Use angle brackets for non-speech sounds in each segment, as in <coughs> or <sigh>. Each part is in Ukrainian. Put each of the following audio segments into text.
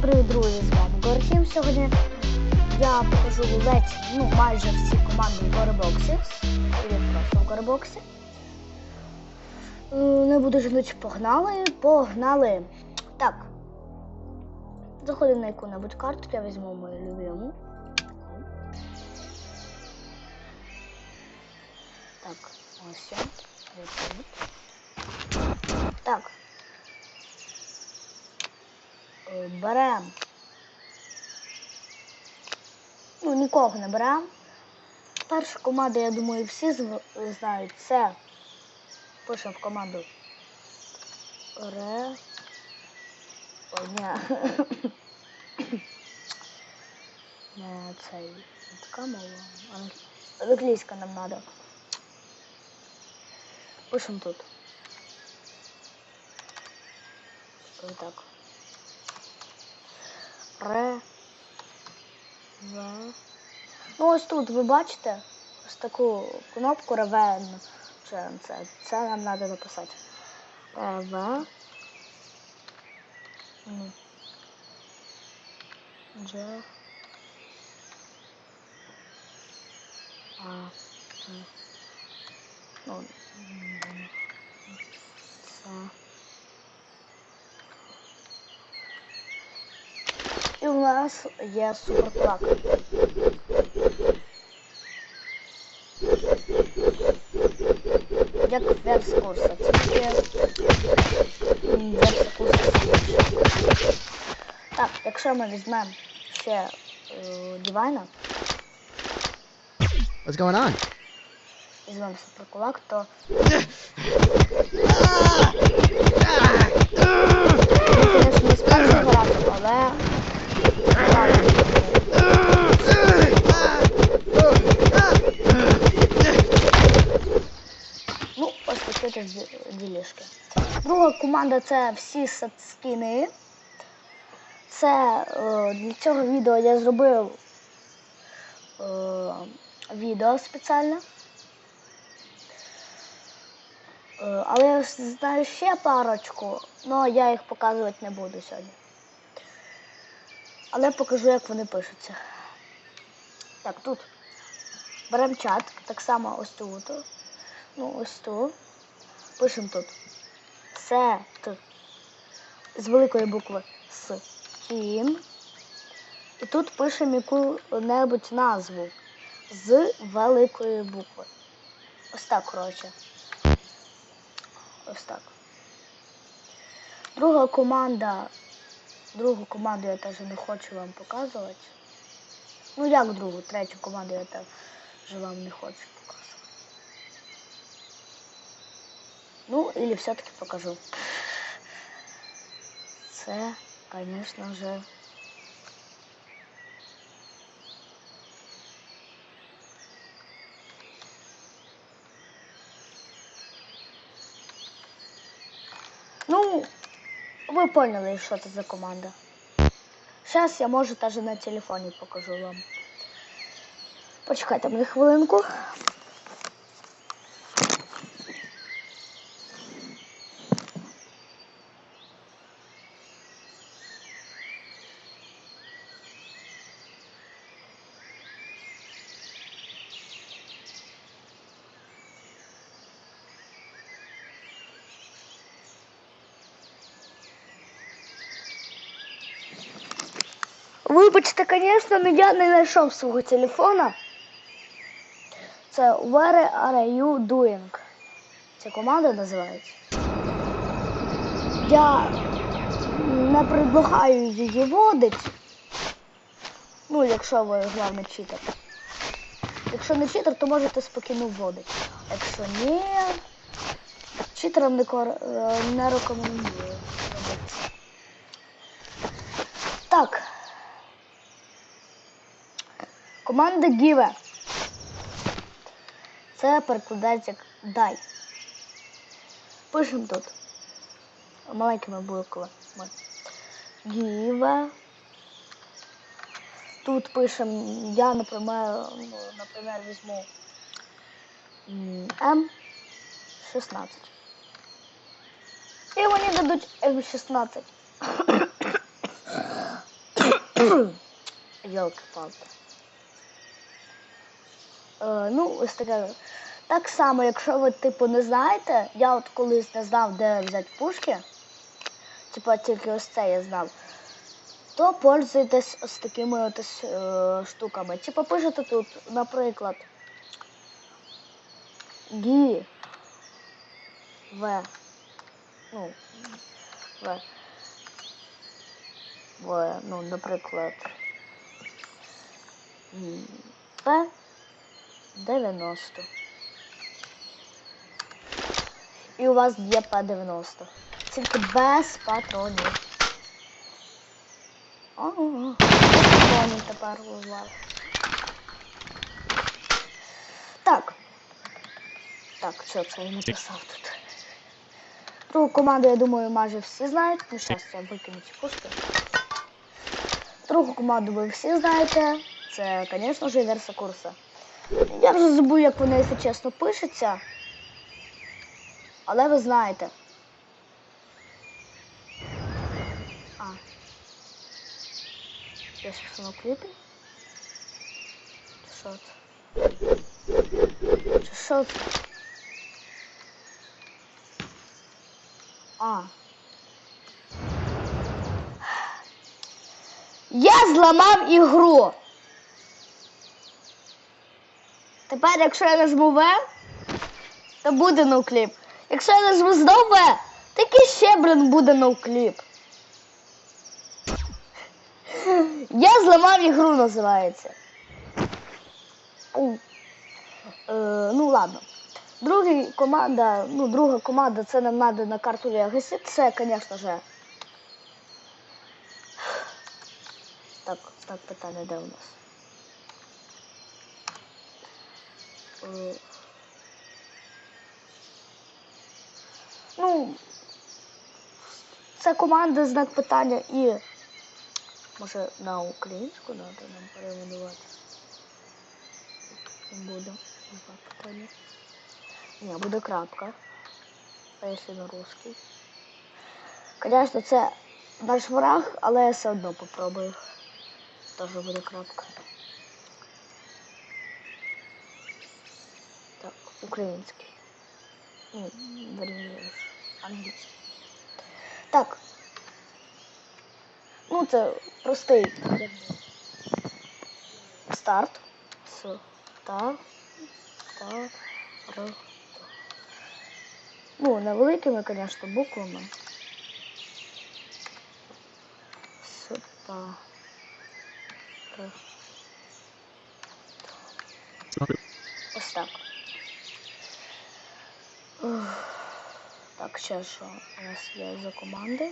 Всім привіт, друзі! З вами Гортім. Сьогодні я покажу ледь, ну майже всі команди в Горебоксі. Привіт просто. Е, Не буду жіночі, погнали, погнали. Так. Заходимо на яку-небудь карту, я візьму мою любиму. Так, ось. Так. Е, Берем. Ну, нікого не берем. Перша команда, я думаю, всі знають. Це пишемо в команду. Ре. Ні. Не цей. Така мова. Ан- Англійська нам треба. Пишемо тут. Ось так. Ре. В. Ну ось тут ви бачите ось таку кнопку Ревен. Це, це, це нам треба написати. Рев. Ну. Дж. А. Ну. Це. У нас є суперплак. Як верс курсу. Тільки верс курсу. Так, якщо ми візьмемо ще е, дивайна, What's going on? візьмемо суперкулак, то <coughs> звісно, не справді грати, але Ну, ось такі тут ді- ділішки. Друга команда це всі садскіни. Це е, для цього відео я зробив е, відео спеціальне. Е, але я знаю ще парочку, але я їх показувати не буду сьогодні. Але покажу, як вони пишуться. Так, тут беремо чат, так само ось тут. Ну, ось тут. Пишемо тут. Сет. З великої букви С. Кін. І тут пишемо яку-небудь назву з великої букви. Ось так, коротше. Ось так. Друга команда. Другу команду я теж не хочу вам показувати. Ну як другу, третю команду я теж вам не хочу показувати. Ну, или все-таки покажу. Це, звісно же. Ну, ви поняли, что это за команда. Сейчас я может, даже на телефоне покажу вам. Почекайте мені хвилинку. Вибачте, звісно, але я не знайшов свого телефона. Це Where are you doing? Ця команда називається. Я не предлагаю її водити. Ну, якщо ви головне читер. Якщо не читер, то можете спокійно вводити. Якщо ні, читерам не, кор... е, не рекомендую. Так. Команда Give. Це перекладається як дай. Пишемо тут. Маленькими буквами. Give. Тут пишемо, я, наприклад, ну, наприклад, візьму М16. І мені дадуть М16. <coughs> Йолки-палки. Е, ну, ось таке. Так само, якщо ви, типу, не знаєте, я от колись не знав, де взяти пушки, типу, тільки ось це я знав, то пользуйтесь ось такими ось, е, штуками. Типу, пишете тут, наприклад, Гі В. Ну, В. В, ну, наприклад. П 90. І у вас є П90. Тільки без патронів. Ого, патронів тепер у. Так. Так, що це я написав тут? Другу команду, я думаю, майже всі знають. Ну, зараз я викину ці пушки. Другу команду ви всі знаєте. Це, звісно ж, Верса Курса. Я вже забув, як вона, якщо чесно, пишеться. Але ви знаєте. А. Я на кліпі? Що це? Що це? А. Я зламав ігру. Тепер, якщо я нажму В, то буде ноукліп. Якщо я нажму знову В, так ще, блин, буде ноукліп. Я зламав ігру, називається. Е, ну ладно. Другий команда, ну, друга команда, це нам надо на карту Legacy. Це, звісно же. Так, так, питання де у нас? Ну, це команда знак питання і. Може на українську треба нам переводувати. Буде знак питання. Ні, буде крапка. А якщо на русский? Звісно, це наш враг, але я все одно попробую. Теж буде крапка. Так, український. Ну, верніше, англійський. Так. Ну, це простий старт. С. Та. Та. Р. Ну, невеликими, звісно, буквами. С. Та. Ось так. Так, ще що у нас є за команди.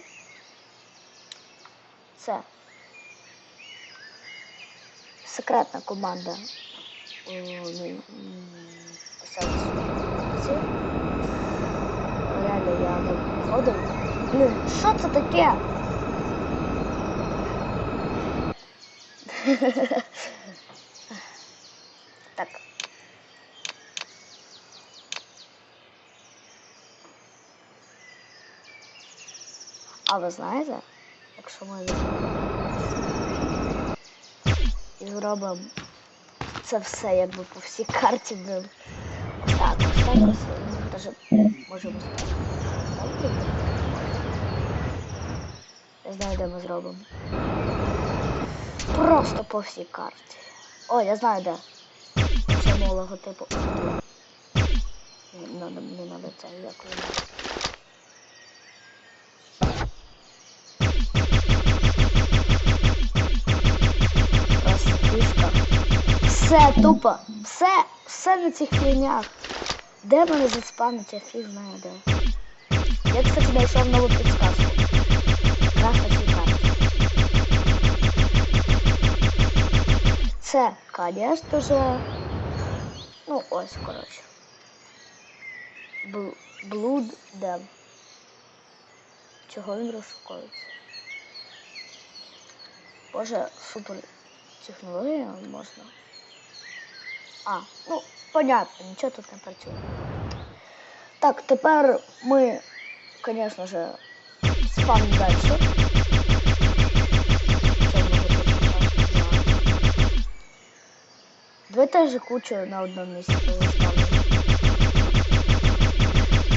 Це секретна команда. Ну. Реально я не входив. Блін, що це таке? <laughs> так. А ви знаєте, якщо ми зробимо це все якби по всій карті блин. Так, так. Даже можемо. Я знаю, де ми зробимо. Просто по всій карті. О, я знаю де. Цьому логотипу. Не не надо це як Все тупо. Все, все на цих лініях. Де мене заспавнить, я фіг знає де. Я, кстати, знайшов нову підсказку. Якраз на цій. Це, конечно же. Ну, ось, коротше. Бл- Blood Dev. Чого він розшуковується? Боже, супер технологія можна. А, ну, понятно, ничего тут не працює. Так, теперь мы, конечно же, спам далі. Дві теж кучу на одном месте. поставили.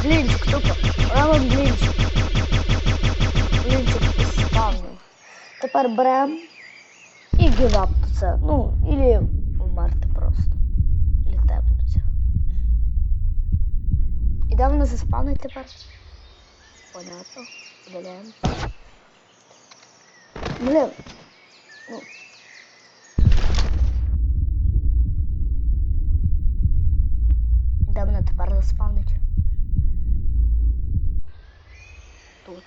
Блинчик, тупо. Равен блинчик. Блинчик із спавну. Теперь берем и гивап це. Ну, в вмерти. І де воно заспавнить тепер? Понятно. Удаляємо. Блін. Ну. Де тепер заспавнить? Тут.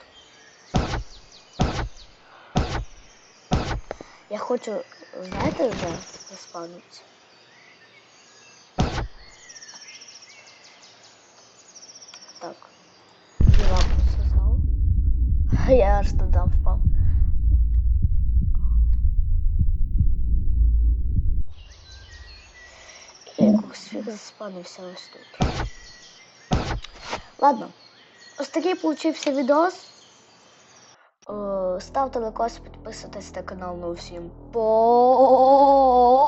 Я хочу, знаєте, де заспавниться? Так. Я лапу создав. Я аж туди впав. Якось фіг заспавнився ось тут. Ладно. Ось такий получився відос. Е, Ставте лайкос, підписуйтесь на канал. Ну всім по.